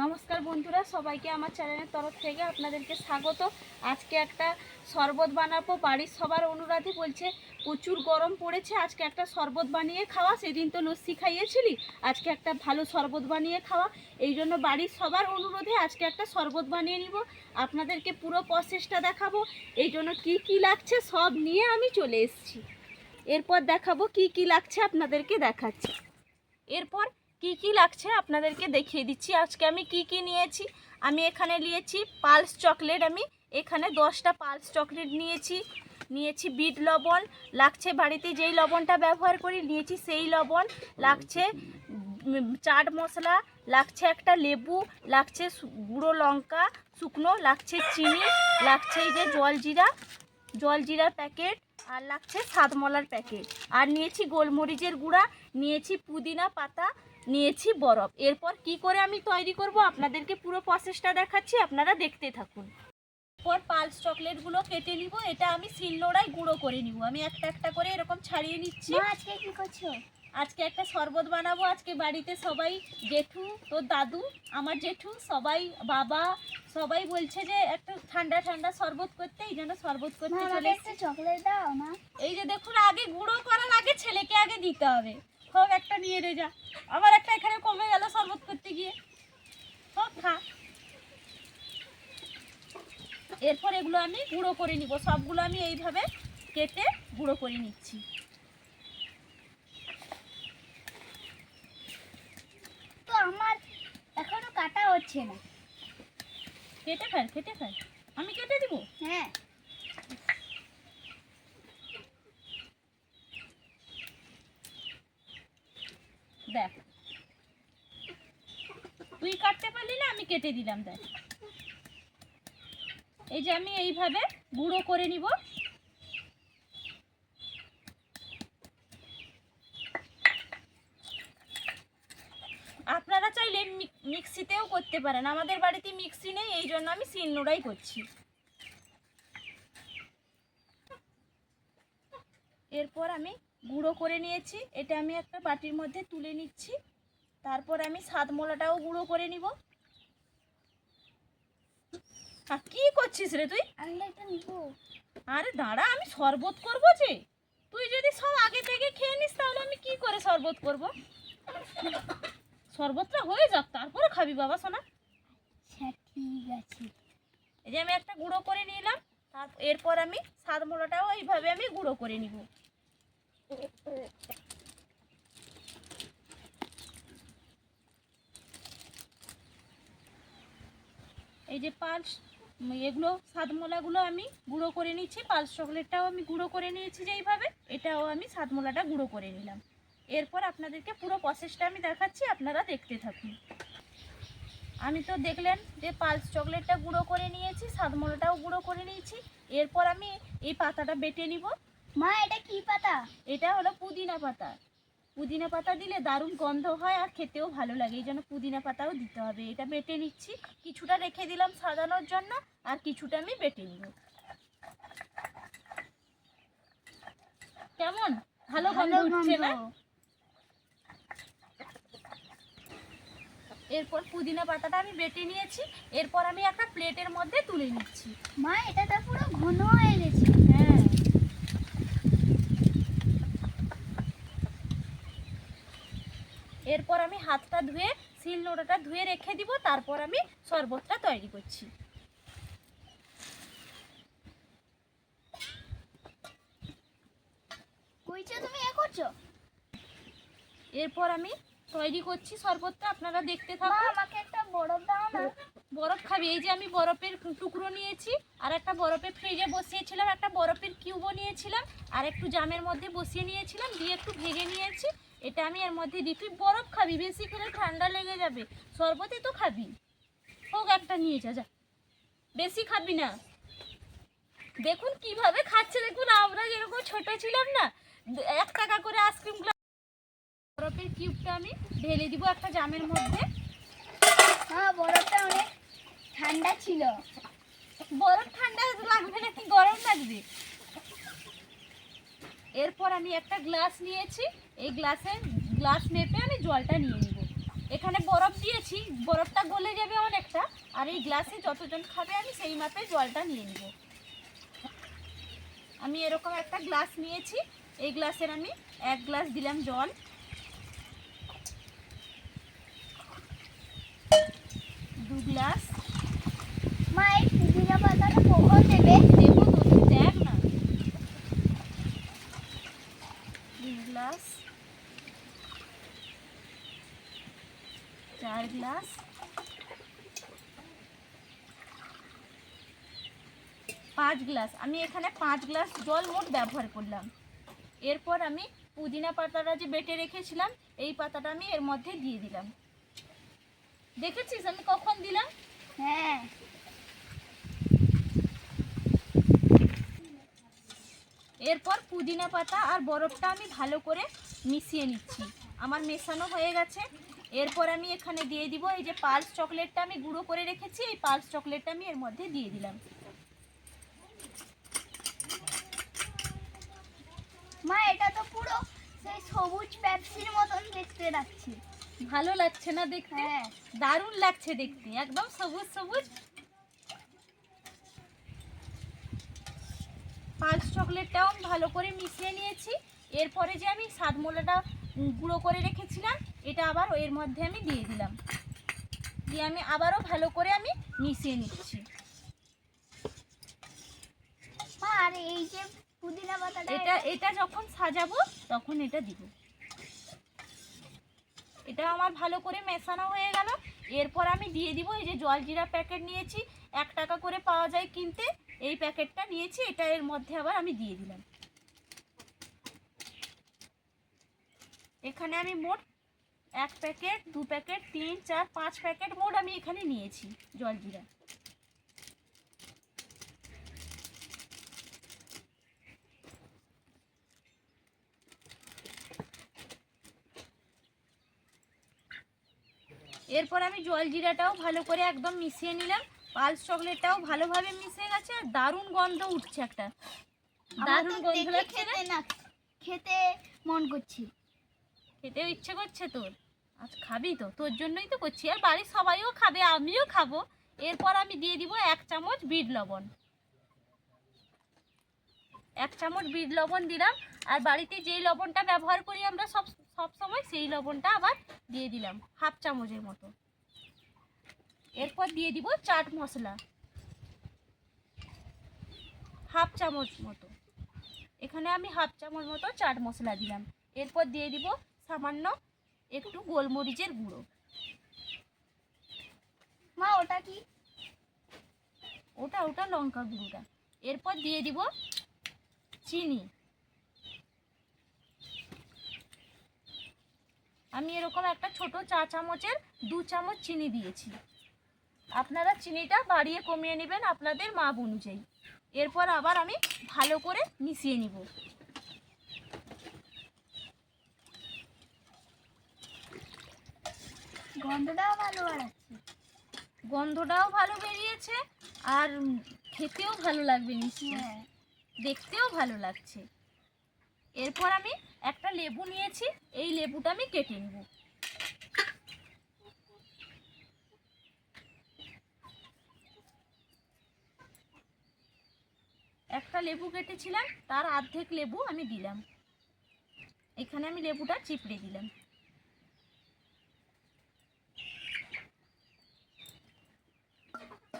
নমস্কার বন্ধুরা, সবাইকে আমার চ্যানেলের তরফ থেকে আপনাদেরকে স্বাগত। আজকে একটা শরবত বানাবো, বাড়ির সবার অনুরাধে বলছে, প্রচুর গরম পড়েছে, আজকে একটা শরবত বানিয়ে খাওয়া। সেদিন তো লস্যি খাইয়েছিলি, আজকে একটা ভালো শরবত বানিয়ে খাওয়া। এই জন্য বাড়ির সবার অনুরোধে আজকে একটা শরবত বানিয়ে নিব। আপনাদেরকে পুরো প্রসেসটা দেখাবো, এই জন্য কী কী লাগছে সব নিয়ে আমি চলে এসেছি। এরপর দেখাবো কি কি লাগছে আপনাদেরকে দেখাচ্ছি। এরপর কি কি লাগছে আপনাদেরকে দেখিয়ে দিচ্ছি। আজকে আমি কি কি নিয়েছি? আমি এখানে নিয়েছি পালস চকলেট আমি। এখানে দশটা পালস চকলেট নিয়েছি। নিয়েছি বিট লবণ। লাগছে বাড়িতে যেই লবণটা ব্যবহার করি, নিয়েছি সেই লবণ। লাগছে চাট মশলা। লাগছে একটা লেবু। লাগছে গুঁড়ো লঙ্কা, শুকনো। লাগছে চিনি। লাগছে এই যে জলজিরা জলজিরার প্যাকেট। আর লাগছে সাতমলার প্যাকেট। আর নিয়েছি গোলমরিচের গুঁড়া। নিয়েছি পুদিনা পাতা। নিয়েছি বরফ। এরপর কি করে আমি তৈরি করব আপনাদেরকে পুরো প্রসেসটা দেখাচ্ছি আপনারা দেখতে থাকুন। পর পালস চকলেটগুলো কেটে নিব এটা আমি শিলনোড়ায় গুঁড়ো করে নিব। আমি একটা একটা করে এরকম ছাড়িয়ে নিচ্ছি। আজকে কি করছ? আজকে একটা শরবত বানাবো। আজকে বাড়িতে সবাই জেঠু তোর দাদু আমার জেঠু সবাই বাবা সবাই বলছে যে একটা ঠান্ডা ঠান্ডা শরবত করতে এই জন্য শরবত করতে চলে চকলেট দাও না এই যে দেখুন আগে গুঁড়ো করার আগে ছেলেকে আগে দিতে হবে। হোক একটা নিয়ে রে যা। আবার একটা এখানে কমে গেল শরবত করতে গিয়ে। হোক খা। এরপর এগুলো আমি গুঁড়ো করে নিব। সবগুলো আমি এইভাবে কেটে গুঁড়ো করে নিচ্ছি। তো আমার এখনও কাটা হচ্ছে না। কেটে ফেল কেটে ফেল। আমি কেটে দিব? হ্যাঁ। দেখ। তুই কাটতে পারলি না, আমি কেটে দিলাম, দেখ। এই যে আমি এইভাবে গুঁড়ো করে নিব। আপনারা চাইলে মিক্সিতেও করতে পারেন। আমাদের বাড়িতে মিক্সি নেই, এই জন্য আমি শিলনোড়াই করছি। এরপর আমি গুঁড়ো করে নিয়েছি। এটা আমি একটা বাটির মধ্যে তুলে নিচ্ছি। তারপর আমি স্বাদ মোলাটাও গুঁড়ো করে নিব। আর কি করছিস রে তুই? আরে দাঁড়া আমি শরবত করব যে। তুই যদি সব আগে থেকে খেয়ে নিস তাহলে আমি কি করে শরবত করব? শরবতটা হয়ে যাক তারপরে খাবি বাবা সোনা। আচ্ছা ঠিক আছে। এই যে আমি একটা গুঁড়ো করে নিলাম। তার এরপর আমি স্বাদ মোলাটাও এইভাবে আমি গুঁড়ো করে নিব। এই যে পালস, এগুলো সাদমোলাগুলো আমি গুঁড়ো করে নিচ্ছি, পালস চকলেটটাও আমি গুঁড়ো করে নিয়েছি যে এইভাবে, এটাও আমি সাদমোলাটা গুঁড়ো করে নিলাম। এরপর আপনাদেরকে পুরো প্রসেসটা আমি দেখাচ্ছি, আপনারা দেখতে থাকুন। আমি তো দেখলেন যে পালস চকলেটটা গুঁড়ো করে নিয়েছি সাদমোলাটাও গুঁড়ো করে নিয়েছি। এরপর আমি এই পাতাটা বেটে নিব। মা এটা কি পাতা? এটা হলো পুদিনা পাতা। পুদিনা পাতা দিলে দারুণ গন্ধ হয় আর খেতেও ভালো লাগে। এই জন্য পুদিনা পাতাও দিতে হবে। এটা বেটে নিচ্ছি। কিছুটা রেখে দিলাম সাজানোর জন্য আর কিছুটা আমি বেটে নিব। কেমন? ভালো গন্ধ উঠছে না? এরপর পুদিনা পাতাটা আমি বেটে নিয়েছি। এরপর আমি একটা প্লেটের মধ্যে তুলে নিচ্ছি। মা এটা তো পুরো ঘন হয়ে গেছে হ্যাঁ এরপর আমি হাতটা ধুয়ে শিল নোড়াটা ধুয়ে রেখে দিব তারপর আমি শরবতটা তৈরি করছি। কইছো তুমি এ করছ? এরপর আমি তৈরি করছি শরবতটা আপনারা দেখতে থাকুন। আমাকে একটা বরফ দাও না। বরফ খাবি এই যে আমি বরফের টুকরো নিয়েছি আর একটা বরফের ফ্রিজে বসিয়েছিলাম একটা বরফের কিউবও নিয়েছিলাম আর একটু জামের মধ্যে বসিয়ে নিয়েছিলাম দিয়ে একটু ভেঙে নিয়েছি। এটা আমি এর মধ্যে দিই। তুই বরফ খাবি বেশি খেলে ঠান্ডা লেগে যাবে। শরবতে তো খাবি। হোক একটা নিয়ে যা যা। বেশি খাবি না। দেখুন কীভাবে খাচ্ছে দেখুন আমরা যেরকম ছোট ছিলাম না এক টাকা করে আইসক্রিম বরফের কিউবটা আমি ঢেলে দিব একটা জামের মধ্যে। হ্যাঁ বরফটা অনেক ঠান্ডা ছিল। বরফ ঠান্ডা লাগবে নাকি? গরম লাগবে। এরপর আমি একটা গ্লাস নিয়েছি। এই গ্লাসে গ্লাস মেপে আমি জলটা নিয়ে নিব। এখানে বরফ দিয়েছি বরফটা গলে যাবে অনেকটা। আর এই গ্লাসে যতজন খাবে আমি সেই মাপে জলটা নিয়ে নিব। আমি এরকম একটা গ্লাস নিয়েছি। এই গ্লাসের আমি এক গ্লাস দিলাম জল। দু গ্লাস। মা এই পুদিনা পাতাটা কখন দেবে? দেবো তো তুই দেখ না তিন গ্লাস চার গ্লাস পাঁচ গ্লাস। আমি এখানে পাঁচ গ্লাস জল মোট ব্যবহার করলাম। এরপর আমি পুদিনা পাতাটা যে বেটে রেখেছিলাম এই পাতাটা আমি এর মধ্যে দিয়ে দিলাম। দেখেছিস আমি কখন দিলাম? হ্যাঁ। এরপর পুদিনা পাতা আর বরফটা আমি ভালো করে মিশিয়ে নিচ্ছি। আমার মেশানো হয়ে গেছে। এরপর আমি এখানে দিয়ে দিব এই যে পালস চকলেটটা আমি গুঁড়ো করে রেখেছি এই পালস চকলেটটা আমি এর মধ্যে দিয়ে দিলাম মা এটা তো পুরো সেই সবুজ পেপসির মতন দেখতে লাগছে। ভালো লাগছে না দেখতে? হ্যাঁ। দারুণ লাগছে দেখতে একদম সবুজ সবুজ। পালস চকলেটটাও আমি ভালো করে মিশিয়ে নিয়েছি। এরপরে যে আমি সাদমোলাটা উম, গুঁড়ো করে রেখেছিলাম এটা আবার এর মধ্যে আমি দিয়ে দিলাম। দিয়ে আমি আবারও ভালো করে আমি মিশিয়ে নিচ্ছি। আর এই যে পুদিনা পাতাটা এটা এটা যখন সাজাবো তখন এটা দিব। এটা আমার ভালো করে মেশানো হয়ে গেল। এরপর আমি দিয়ে দিব এই যে জলজিরা প্যাকেট নিয়েছি। এক টাকা করে পাওয়া যায় কিনতে। এই প্যাকেটটা নিয়েছি এটা এর মধ্যে আবার আমি দিয়ে দিলাম। এখানে আমি মোট এক প্যাকেট দু প্যাকেট তিন চার পাঁচ প্যাকেট মোট আমি এখানে নিয়েছি জলজিরা এরপর আমি জলজিরাটাও ভালো করে একদম মিশিয়ে নিলাম। পালস চকলেটটাও ভালোভাবে মিশে গেছে আর দারুণ গন্ধ উঠছে একটা। দারুণ গন্ধ খেতে না খেতে মন করছে। খেতেও ইচ্ছে করছে তোর। আজ খাবি তো তোর জন্যই তো করছি। আর বাড়ির সবাইও খাবে আমিও খাব। এরপর আমি দিয়ে দিব এক চামচ বিট লবণ। এক চামচ বিট লবণ দিলাম। আর বাড়িতে যেই লবণটা ব্যবহার করি আমরা সব সব সময়, সেই লবণটা আবার দিয়ে দিলাম, হাফ চামচের মতো। এরপর দিয়ে দিব চাট মশলা। হাফ চামচ মতো। এখানে আমি হাফ চামচ মতো চাট মশলা দিলাম। এরপর দিয়ে দিব সামান্য একটু গোলমরিচের গুঁড়ো। মা, ওটা কি? ওটা ওটা লঙ্কা গুঁড়োটা। এরপর দিয়ে দিব চিনি। আমি এরকম একটা ছোট চা চামচের দু চামচ চিনি দিয়েছি। আপনারা চিনিটা বাড়িয়ে কমিয়ে নেবেন আপনাদের মাপ অনুযায়ী। এরপর আবার আমি ভালো করে মিশিয়ে নিব। গন্ধটাও ভালো বাড়াচ্ছে। গন্ধটাও ভালো বেরিয়েছে আর খেতেও ভালো লাগবে নিশ্চয়ই। হ্যাঁ। দেখতেও ভালো লাগছে। এরপর আমি একটা লেবু নিয়েছি, এই লেবুটা আমি কেটে নেব। একটা লেবু কেটেছিলাম, তার অর্ধেক লেবু আমি দিলাম। এখানে আমি লেবুটা চিপড়ে দিলাম।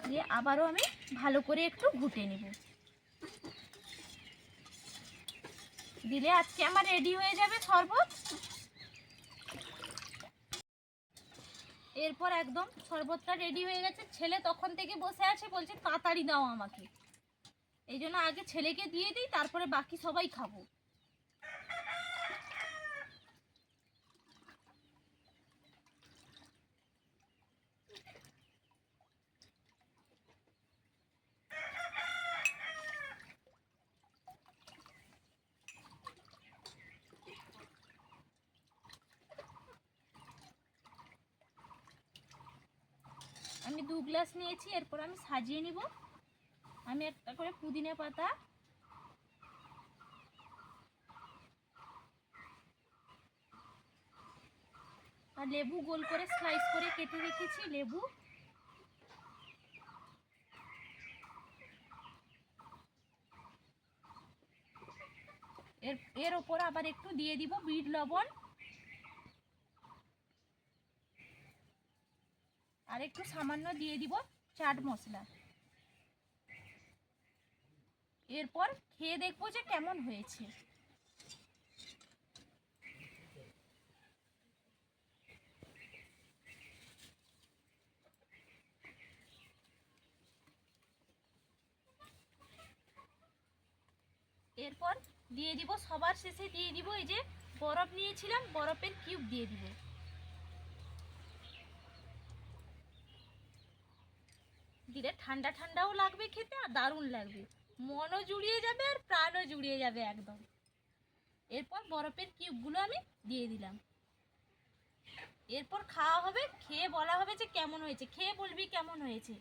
দিয়ে আবারও আমি ভালো করে একটু ঘুটে নেব। দিলে আজকে আমার রেডি হয়ে যাবে শরবত। এরপর একদম শরবতটা রেডি হয়ে গেছে। ছেলে তখন থেকে বসে আছে, বলছে, তাড়াতাড়ি দাও আমাকে। এই জন্য আগে ছেলেকে দিয়ে দিই, তারপরে বাকি সবাই খাব। দু গ্লাস নিয়েছি, এরপর আমি সাজিয়ে নিব। আমি একটা করে পুদিনা পাতা। আর লেবু গোল করে স্লাইস করে কেটে রেখেছি, লেবু। এর এর ওপর আবার একটু দিয়ে দিব বিট লবণ। আর একটু সামান্য দিয়ে দিব চাট মশলা। এরপর খেয়ে দেখব যে কেমন হয়েছে। এরপর দিয়ে দিব, সবার শেষে দিয়ে দিব এই যে বরফ নিয়েছিলাম, বরফের কিউব দিয়ে দিব। দিলে ঠান্ডা ঠান্ডাও লাগবে খেতে আর দারুণ লাগবে। মনও জুড়িয়ে যাবে আর প্রাণও জুড়িয়ে যাবে একদম। এরপর বরফের কিউবগুলো আমি দিয়ে দিলাম। এরপর খাওয়া হবে খেয়ে বলা হবে যে কেমন হয়েছে খেয়ে বলবি কেমন হয়েছে।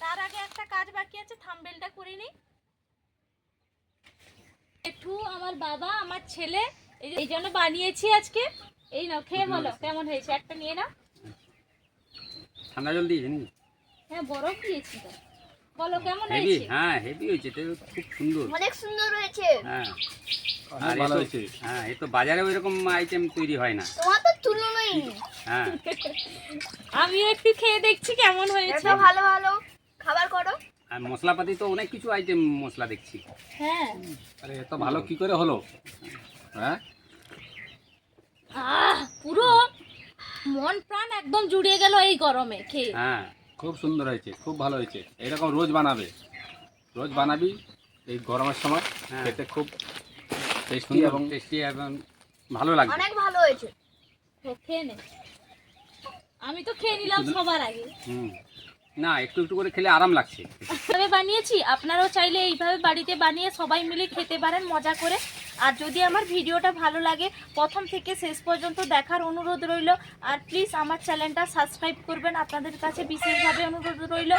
তার আগে একটা কাজ বাকি আছে থাম্বেলটা করে নিই একটু আমার বাবা আমার ছেলে এই- এই জন্য বানিয়েছি আজকে। এই নাও খেয়ে বলো কেমন হয়েছে? একটা নিয়ে নাও। ঠান্ডা জল দিয়েছেন হ্যাঁ বরফ দিয়েছি তো। বলো কেমন হেভি হয়েছে? হ্যাঁ হেভি হয়েছে এটা খুব সুন্দর। অনেক সুন্দর হয়েছে। হ্যাঁ। অনেক আর ভালো হয়েছে। হ্যাঁ এ তো বাজারে ওইরকম আইটেম তৈরি হয় না। তোমার তো তুলনাই নেই। হ্যাঁ। আমিও একটু খেয়ে দেখছি কেমন হয়েছে। এত ভালো ভালো। খাবার করো। আর মশলাপাতি তো অনেক কিছু আইটেম মশলা দেখছি। হ্যাঁ। আরে এত ভালো কি করে হলো? হ্যাঁ? আহ পুরো মন প্রাণ একদম জুড়িয়ে গেল এই গরমে খেয়ে। হ্যাঁ। খুব সুন্দর হয়েছে খুব ভালো হয়েছে। এরকম রোজ বানাবে। রোজ বানাবি এই গরমের সময় হ্যাঁ। খেতে খুব টেস্টি সুন্দর এবং টেস্টি এবং ভালো লাগবে। অনেক ভালো হয়েছে। খেয়ে নে। আমি তো খেয়ে নিলাম সবার আগে। হুম। না একটু একটু করে খেলে আরাম লাগছে। এইভাবে বানিয়েছি আপনারাও চাইলে এইভাবে বাড়িতে বানিয়ে সবাই মিলে খেতে পারেন মজা করে। আর যদি আমার ভিডিওটা ভালো লাগে, প্রথম থেকে শেষ পর্যন্ত দেখার অনুরোধ রইল। আর প্লিজ আমার চ্যানেলটা সাবস্ক্রাইব করবেন। আপনাদের কাছে বিশেষভাবে অনুরোধ রইল।